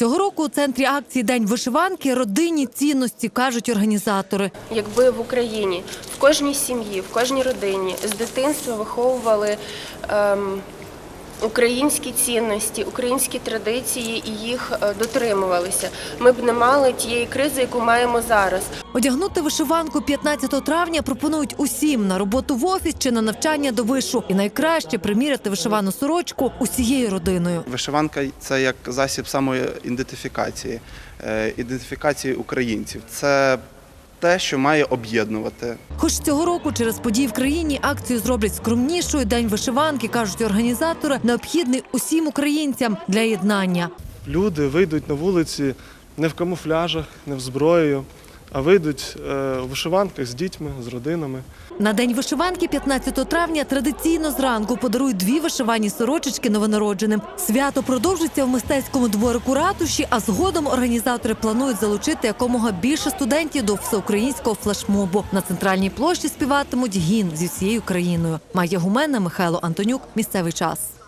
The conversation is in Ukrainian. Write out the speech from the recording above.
Цього року у центрі акції День вишиванки родинні цінності кажуть організатори. Якби в Україні в кожній сім'ї, в кожній родині з дитинства виховували ем, українські цінності, українські традиції і їх е, дотримувалися, ми б не мали тієї кризи, яку маємо зараз. Одягнути вишиванку 15 травня пропонують усім на роботу в офіс чи на навчання до вишу. І найкраще приміряти вишивану сорочку усією родиною. Вишиванка це як засіб самоідентифікації, е, ідентифікації українців. Це те, що має об'єднувати. Хоч цього року через події в країні акцію зроблять скромнішою. День вишиванки кажуть організатори, необхідний усім українцям для єднання. люди вийдуть на вулиці не в камуфляжах, не в зброєю, а вийдуть е, у вишиванках з дітьми, з родинами. На день вишиванки, 15 травня, традиційно зранку подарують дві вишивані сорочечки новонародженим. Свято продовжиться в мистецькому дворику ратуші, а згодом організатори планують залучити якомога більше студентів до всеукраїнського флешмобу. На центральній площі співатимуть гімн зі всією країною. Майя Гумена, Михайло Антонюк. Місцевий час.